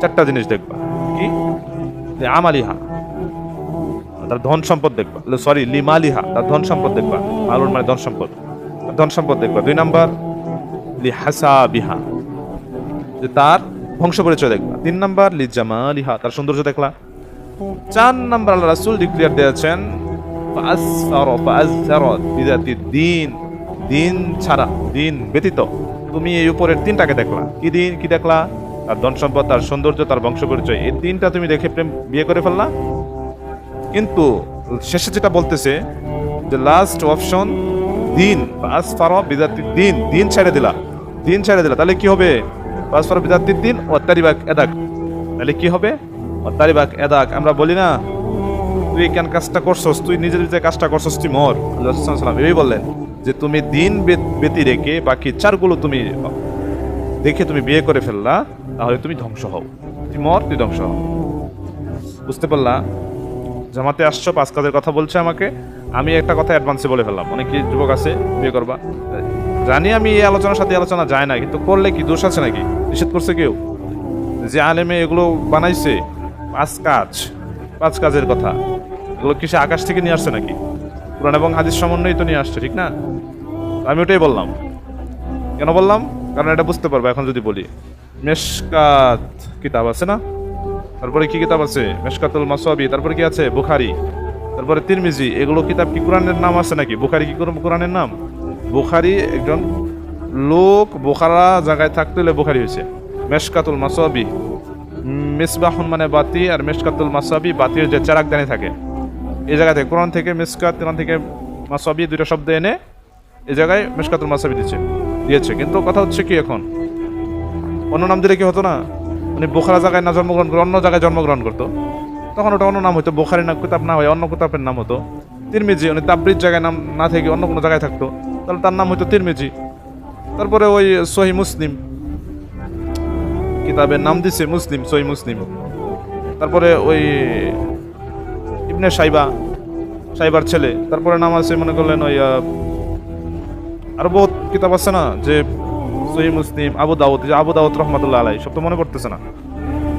চারটা জিনিস দেখবা। কি? আমালিহা তার ধন সম্পদ দেখবা। সরি লিমালিহা তার ধন সম্পদ দেখবা। মালুন মানে ধন সম্পদ। ধন সম্পদ দেখবা। দুই নাম্বার লি হাসাবিহা যে তার বংশ পরিচয় দেখবা। তিন নাম্বার লি জামালিহা তার সৌন্দর্য দেখলা। চার নাম্বার আল্লাহ রাসূল ডিক্লিয়ার দিয়েছেন দিন। দিন ছাড়া দিন ব্যতীত। তুমি এই উপরের তিনটাকে দেখলা। কি দিন কি দেখলা? তার ধন সম্পদ তার সৌন্দর্য, তার বংশ পরিচয় এই তিনটা তুমি দেখে প্রেম বিয়ে করে ফেললা। কিন্তু শেষে যেটা বলতেছে যে লাস্ট অপশন দিন আসফার বিদাতি দিন দিন ছেড়ে দিলা, দিন ছেড়ে দিলা, তাহলে কি হবে? আসফার বিদাতি দিন ও তারিবাক এদাক তাহলে কি হবে? ও তারিবাক এদাক আমরা বলি না, তুই কেন কাজটা করছস? তুই নিজের যে কাজটা করছস, তুই মর। আল্লাহ সাল্লাম এই বললেন যে, তুমি দিন বে- ব্যতি রেখে বাকি চারগুলো তুমি দেখে তুমি বিয়ে করে ফেললা, তাহলে তুমি ধ্বংস হও। তুই মর তুই ধ্বংস হও। বুঝতে পারলা? জামাতে আসছো, পাঁচ কাজের কথা বলছে আমাকে। আমি একটা কথা অ্যাডভান্সে বলে ফেললাম। অনেক যুবক আছে, বিয়ে করবা। জানি আমি এই আলোচনার সাথে আলোচনা যায় না, কিন্তু করলে কি? দোষ আছে নাকি? নিষেধ করছে কেউ? যে আলেমে এগুলো বানাইছে, পাঁচ কাজ, পাঁচ কাজের কথা। এগুলো কি সে আকাশ থেকে নিয়ে আসছে নাকি? কোরআন এবং হাদিস সমন্বয় তো নিয়ে আসছে, ঠিক না? আমি ওটাই বললাম। কেন বললাম? কারণ এটা বুঝতে পারব, এখন যদি বলি। মেশকাত কিতাব আছে না? তারপরে কি কিতাব আছে? মেশকাতুল মাসাবি, তারপরে কি আছে? বুখারি। তারপরে তিরমিজি, এগুলো কিতাব কি কোরআনের নাম আছে নাকি? বুখারি কি কোরআনের নাম? বুখারি একজন লোক বোখারা জায়গায় থাকতে হলে বুখারি হয়েছে। মেশকাতুল মাসাবি, মিসবাহুন মানে বাতি, আর মেশকাতুল মাসাবি বাতির যে চারাকদানি থাকে। এই জায়গাতে কোরআন থেকে মিসকাত কোরআন থেকে মাসাবি দুইটা শব্দ এনে এই জায়গায় মেশকাতুল মাসাবি দিচ্ছে। দিয়েছে। কিন্তু কথা হচ্ছে কি এখন? অন্য নাম দিলে কি হতো না? উনি বোখারা জায়গায় না জন্মগ্রহণ করে, অন্য জায়গায় জন্মগ্রহণ করতো। তখন ওটা অন্য নাম হতো বোখারি না, কিতাব না হয় অন্য কিতাবের নাম হতো। তিরমিজি উনি তাবরিজ জায়গায় নাম না থেকে অন্য কোনো জায়গায় থাকতো। তাহলে তার নাম হতো তিরমিজি। তারপরে ওই সহি মুসলিম কিতাবের নাম দিছে মুসলিম, সহি মুসলিম। তারপরে ওই ইবনে সাইবা, সাইবার ছেলে। তারপরে নাম আছে, মনে করলেন ওই আরও বহুত কিতাব আছে না যে সহি মুসলিম আবু দাউদ যে আবু দাউদ রহমতুল্লাহ আলাই সব তো মনে করতেছে না।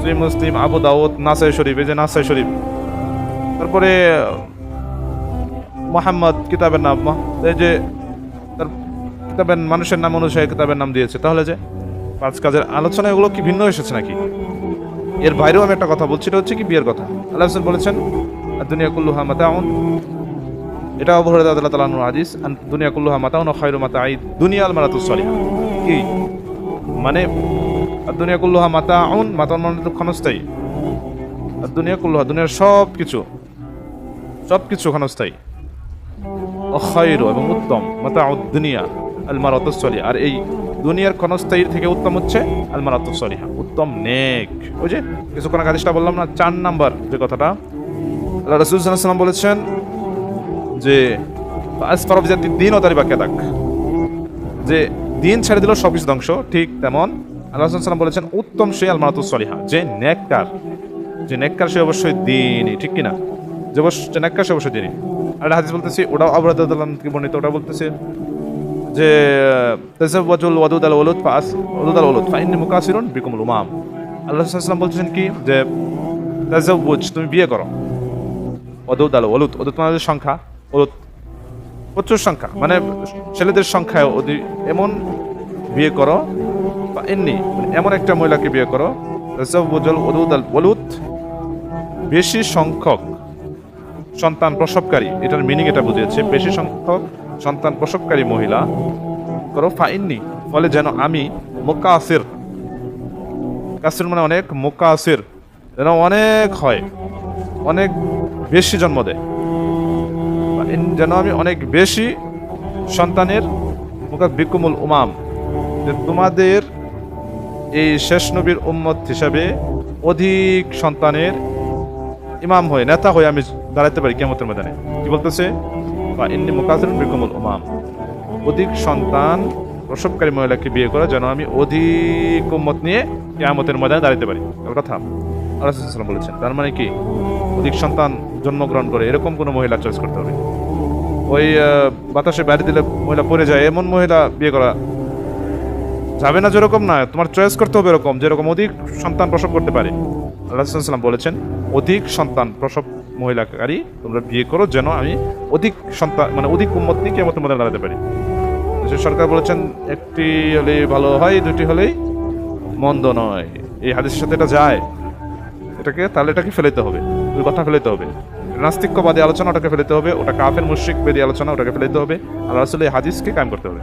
সহি মুসলিম, আবু দাউদ, নাসাই শরীফ, এই যে নাসাই শরীফ। তারপরে মোহাম্মদ কিতাবের নাম এই যে তার কিতাবের মানুষের নাম অনুসারে কিতাবের নাম দিয়েছে। তাহলে যে পাঁচ কাজের আলোচনা এগুলো কি ভিন্ন এসেছে নাকি? এর বাইরেও আমি একটা কথা বলছি, এটা হচ্ছে কি বিয়ের কথা। আল্লাহ হাসান বলেছেন দুনিয়া কুল্লুহা মাতাউন। এটা অবহরে আল্লাহ তাআলা নূর হাদিস, আন দুনিয়া কুল্লুহা মাতাউন খায়রু মাতাঈ দুনিয়া আল মারাতুস সালিহা। কি? মানে দুনিয়া কুল্লুহা মাতাউন মাতাউন মানে তো ক্ষণস্থায়ী। আর দুনিয়া কুল্লুহা, দুনিয়ার সব কিছু সব কিছু ক্ষণস্থায়ী অক্ষয়র এবং উত্তম মাতা দুনিয়া, আল মারাতুসলিহা আর এই দুনিয়ার ক্ষণস্থায়ীর থেকে উত্তম হচ্ছে আল মারাতুসলিহা উত্তম নেক। ওই যে, কিছুক্ষণ আগে বললাম না, চার নাম্বার যে কথাটা, আল্লাহ রাসূল ওয়াসাল্লাম বলেছেন যে আসফার বিজাতি দিন ও তারিবা কেদাক যে দিন ছেড়ে দিল সব কিছু ধ্বংস, ঠিক তেমন। আল্লাহ সাল্লাম বলেছেন, উত্তম সে আল মারাতুসলিহা যে নেককার যে নেককার সে অবশ্যই দিনই, ঠিক কিনা? যে অবশ্য যে নেককার সে অবশ্যই দিনই। আর হাদিস বলতেছি, ওটাও আবরাদালকে বর্ণিত ওটা বলতেছে যে তাজাওয়াজুল ওয়াদুদ আল ওয়ালুদ ফাস ওয়াদুদ আল ওয়ালুদ, ফাইন্নি মুকাসিরুন বিকুমুল উমাম। আল্লাহ সাল্লাম বলতেছেন কি? যে তাজাওয়াজ তুমি বিয়ে করো। ওয়াদুদ আল ওয়ালুদ ওদুদ মানে সংখ্যা ওলুদ প্রচুর সংখ্যা মানে ছেলেদের সংখ্যায় এমন বিয়ে করো, বা এমনি মানে এমন একটা মহিলাকে বিয়ে করো ওয়াদুদ আল ওয়ালুদ বেশি সংখ্যক সন্তান প্রসবকারী, এটার মিনিং এটা বুঝিয়েছে, বেশি সংখ্যক সন্তান প্রসবকারী মহিলা করো ফাইননি ফলে যেন আমি মোকা মোকাসির, কাসির মানে অনেক মোকা মোকাসির, যেন অনেক হয়, অনেক বেশি জন্ম দেয়। যেন আমি অনেক বেশি সন্তানের মুখা বিকুমুল উমাম। যে তোমাদের এই শেষ নবীর উম্মত হিসাবে অধিক সন্তানের ইমাম হয়ে, নেতা হয়ে আমি দাঁড়াতে পারি কেমতের ময়দানে। কি বলতেছে? বা ইন্নি মুকাজির বিকমল উমাম। অধিক সন্তান প্রসবকারী মহিলাকে বিয়ে করা যেন আমি অধিক উম্মত নিয়ে কেয়ামতের ময়দানে দাঁড়াতে পারি। কথা। আল্লাহাম বলেছেন, তার মানে কি? অধিক সন্তান জন্মগ্রহণ করে এরকম কোনো মহিলা চয়েস করতে হবে। ওই বাতাসে বাড়ি দিলে মহিলা পড়ে যায়, এমন মহিলা বিয়ে করা যাবে না যেরকম না, তোমার চয়েস করতে হবে এরকম, যেরকম অধিক সন্তান প্রসব করতে পারে। আল্লাহ সাল্লাম বলেছেন, অধিক সন্তান প্রসব মহিলাকারী তোমরা বিয়ে করো যেন আমি অধিক সন্তান মানে অধিক উম্মত নিয়ে কেমন মধ্যে দাঁড়াতে পারি। সরকার বলেছেন, একটি হলেই ভালো হয় দুটি হলেই মন্দ নয়। এই হাদিসের সাথে এটা যায়। এটাকে, তাহলে এটাকে ফেলেতে হবে। ওই কথা ফেলেতে হবে। নাস্তিক্যবাদী আলোচনা ওটাকে ফেলতে হবে, ওটা কাফের মুশ্রিক বেদী আলোচনা ওটাকে ফেলেতে হবে। আর আসলে হাদিসকে কায়েম করতে হবে।